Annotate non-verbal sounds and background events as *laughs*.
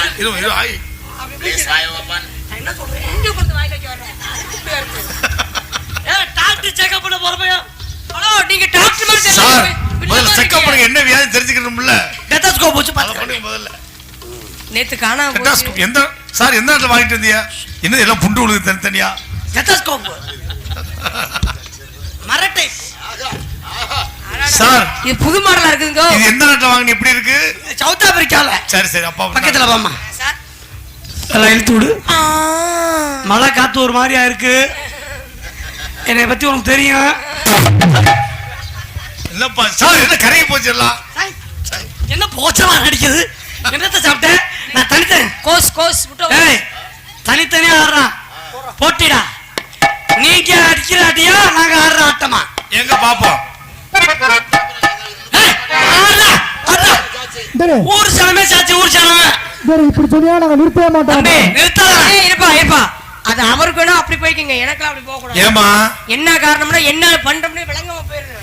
ஆய். என்ன சொல்றேன் வாயில. ஏ டாக்டர் செக்அப் பண்ண ஹலோ நீங்க டாக்டர் மாதிரி. சார் முதல்ல இருக்கீங்க. பண்ணுங்க. என்ன வியாதி தெரிஞ்சுக்கணும்ல? டெத்தஸ்கோப் வச்சு பாத்து பண்ணுங்க முதல்ல. நேத்து காணாம. டெட்டாஸ்கோப் எந்த சார் எந்த இடத்துல வாங்கிட்டு வந்தியா என்ன எல்லாம் புண்டு விழுது தனித்தனியா? டெத்தஸ்கோப் *laughs* மரட்டை. இது புது மாடலா இருக்குங்க இது எந்த நாட்டில் வாங்கின எப்படி இருக்கு? சவுத் ஆப்பிரிக்கால சரி சரி அப்பா பக்கத்துல வாமா எல்லாம் இழுத்து விடு. ஆ. மழை காத்து ஒரு மாதிரியா இருக்கு. என்னை பத்தி உனக்கு தெரியும். இல்லப்பா சார் என்ன கரையை போச்சிடலாம்? என்ன போச்சமா நடிக்குது? என்னத்த சாப்பிட்டேன் நான் தனித்தேன். கோஸ் கோஸ் விட்டு ஏய் தனித்தனியா ஆடுறான் போட்டிடா. நீங்க அடிக்கிற அடியா நாங்க ஆடுற ஆட்டமா? எங்க பாப்போம் டேய், ஊர் சனமே சாச்சி ஊர் சனமே டேய், இப்படி சொன்னா நாங்க நிறுத்தவே மாட்டோம். நிறுத்தாத இருப்பா இருப்பா. அது அவருக்கு வேணா அப்படி போய்க்கங்க. எனக்கெல்லாம் அப்படி போக கூடாது ஏமா என்ன காரணம்னா என்ன பண்றோம்னு விளங்காம போயிடுறேன்